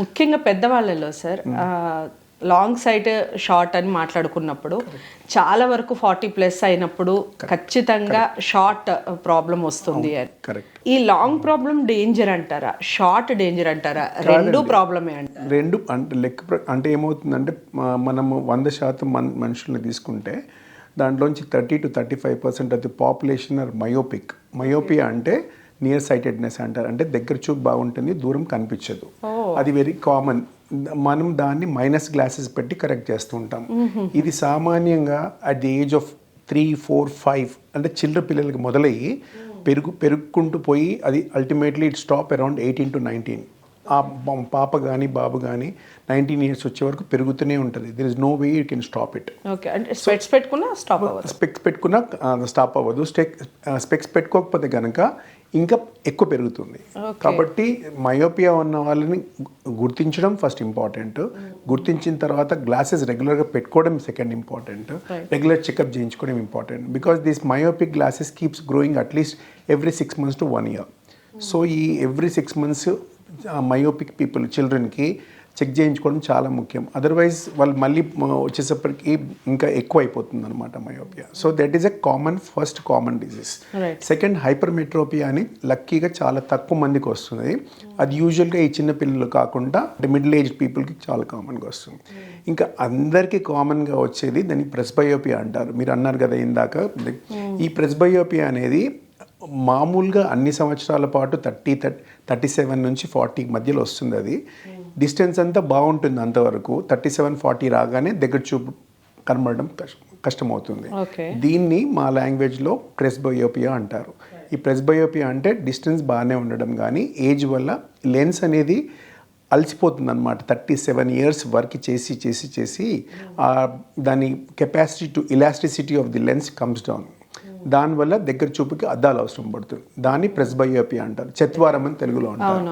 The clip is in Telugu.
ముఖ్యంగా పెద్దవాళ్ళలో సార్ లాంగ్ సైట్ షార్ట్ అని మాట్లాడుకున్నప్పుడు చాలా వరకు ఫార్టీ ప్లస్ అయినప్పుడు ఖచ్చితంగా షార్ట్ ప్రాబ్లం వస్తుంది అని. ఈ లాంగ్ ప్రాబ్లం డేంజర్ అంటారా? షార్ట్ డేంజర్ అంటారా? రెండు ప్రాబ్లమే అంటారా? రెండు అంటే లెక్క అంటే ఏమవుతుందంటే మనము వంద శాతం మన మనుషుల్ని తీసుకుంటే దాంట్లోంచి thirty two thirty five percent అది పాపులేషన్ ఆర్ మయోపిక్ మయోపియా అంటే నియర్ సైటెడ్నెస్ అంటారు. అంటే దగ్గర చూపు బాగుంటుంది దూరం కనిపించదు. అది వెరీ కామన్ మనం దాన్ని మైనస్ గ్లాసెస్ పెట్టి కరెక్ట్ చేస్తూ ఉంటాం. ఇది సామాన్యంగా at the age of three four five అంటే చిల్లర పిల్లలకి మొదలయ్యి పెరుగు పెరుగుకుంటూ పోయి అది ultimately it stop around eighteen to nineteen ఆ పాప కానీ బాబు కానీ నైన్టీన్ ఇయర్స్ వచ్చే వరకు పెరుగుతూనే ఉంటుంది. There is no way you can stop it okay అంటే స్పెట్స్ పెట్టుకున్నా స్టాప్ అవ్వదు. స్పెక్స్ పెట్టుకున్నా స్టాప్ అవ్వదు. స్టెక్ స్పెక్స్ పెట్టుకోకపోతే కనుక ఇంకా ఎక్కువ పెరుగుతుంది. కాబట్టి మయోపియా ఉన్న వాళ్ళని గుర్తించడం ఫస్ట్ ఇంపార్టెంట్ గుర్తించిన తర్వాత గ్లాసెస్ రెగ్యులర్గా పెట్టుకోవడం సెకండ్ ఇంపార్టెంట్ రెగ్యులర్ చెకప్ చేయించుకోవడం important because this myopic glasses keeps growing at least every six months to one year so ఈ every six months myopic people చిల్డ్రన్కి check చేయించుకోవడం చాలా ముఖ్యం. అదర్వైజ్ వాళ్ళు మళ్ళీ వచ్చేసప్పటికి ఇంకా ఎక్కువ అయిపోతుంది అనమాట myopia so that is a common first common disease. Second hypermetropia అని లక్కీగా చాలా తక్కువ మందికి వస్తుంది. అది యూజువల్గా ఈ చిన్న పిల్లలు కాకుండా అంటే మిడిల్ ఏజ్ పీపుల్కి చాలా కామన్గా వస్తుంది. ఇంకా అందరికీ కామన్గా వచ్చేది దాన్ని ప్రెస్బయోపియా అంటారు. మీరు అన్నారు కదా ఇందాక. ఈ ప్రెస్బయోపియా అనేది మామూలుగా అన్ని సంవత్సరాల పాటు థర్టీ థర్టీ సెవెన్ నుంచి ఫార్టీ మధ్యలో వస్తుంది అది. డిస్టెన్స్ అంతా బాగుంటుంది అంతవరకు. థర్టీ సెవెన్ ఫార్టీ రాగానే దగ్గర చూపు కనబడడం కష్టం కష్టమవుతుంది. దీన్ని మా లాంగ్వేజ్లో ప్రెస్బయోపియా అంటారు. ఈ ప్రెస్బయోపియా అంటే డిస్టెన్స్ బాగానే ఉండడం కానీ ఏజ్ వల్ల లెన్స్ అనేది అలసిపోతుంది అనమాట థర్టీ సెవెన్ ఇయర్స్ వర్క్ చేసి చేసి చేసి దాని capacity to elasticity of the lens comes down. దానివల్ల దగ్గర చూపుకి అద్దాలు అవసరం పడుతుంది. దాన్ని ప్రెస్బయోపియా అంటారు. చత్వారం అని తెలుగులో అంటారు.